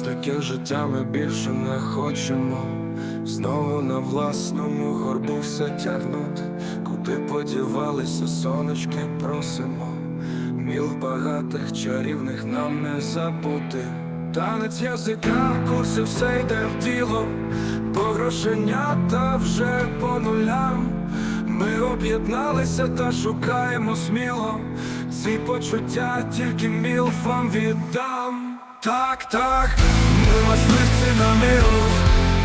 таке життя ми більше не хочемо. Знову на власному горбу все тягнути, куди подівалися сонечки просимо. Міл багатих чарівних нам не забути. Танець язика, курси все йде в діло, бо грошенята вже по нулям. Ми об'єдналися та шукаємо сміло. Ці почуття тільки мілфам віддам. Так, так, ми мисливці на милу.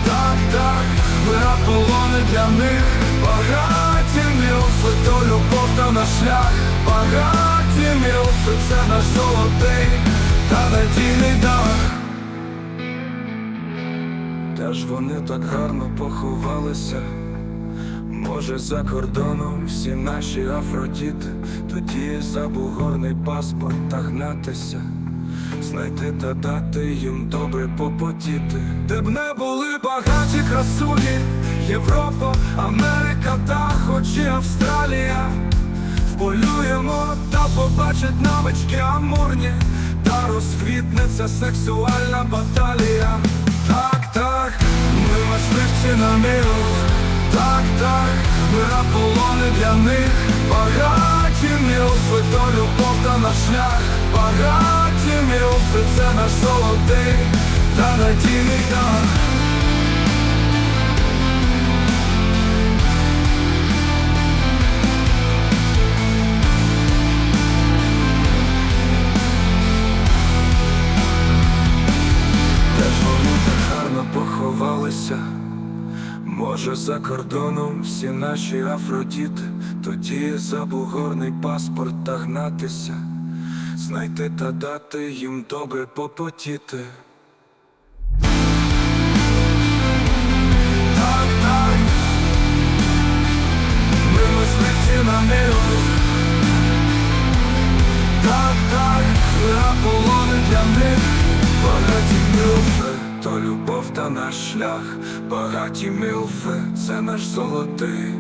Так, так, ми аполони для них. Багаті мілфи, то любов та наш шлях. Багаті мілфи, це наш золотий та надійний дах. Де ж вони так гарно поховалися? Може за кордоном всі наші афродіти, тоді за бугорний паспорт та гнатися, знайти та дати їм добре попотіти, де б не були багаті красуні, Європа, Америка та хоч і Австралія. Вполюємо та побачить навички амурні, та розквітне ця сексуальна баталія. Так, так, ми мисливці на милу. Так, так, ми аполони для них. Багаті мілфи, то любов та наш шлях. Багаті мілфи, це наш золотий та надійний дах. Де ж вони так гарно поховалися? Може за кордоном всі наші афродіти, тоді за бугорний паспорт та гнатися, знайти та дати їм добре попотіти. Так, так, ми мисливці на милу. Так, так, ми аполони для них, багаті мілфи, то любов та наш шлях, багаті мілфи, це наш золотий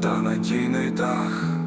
та надійний дах.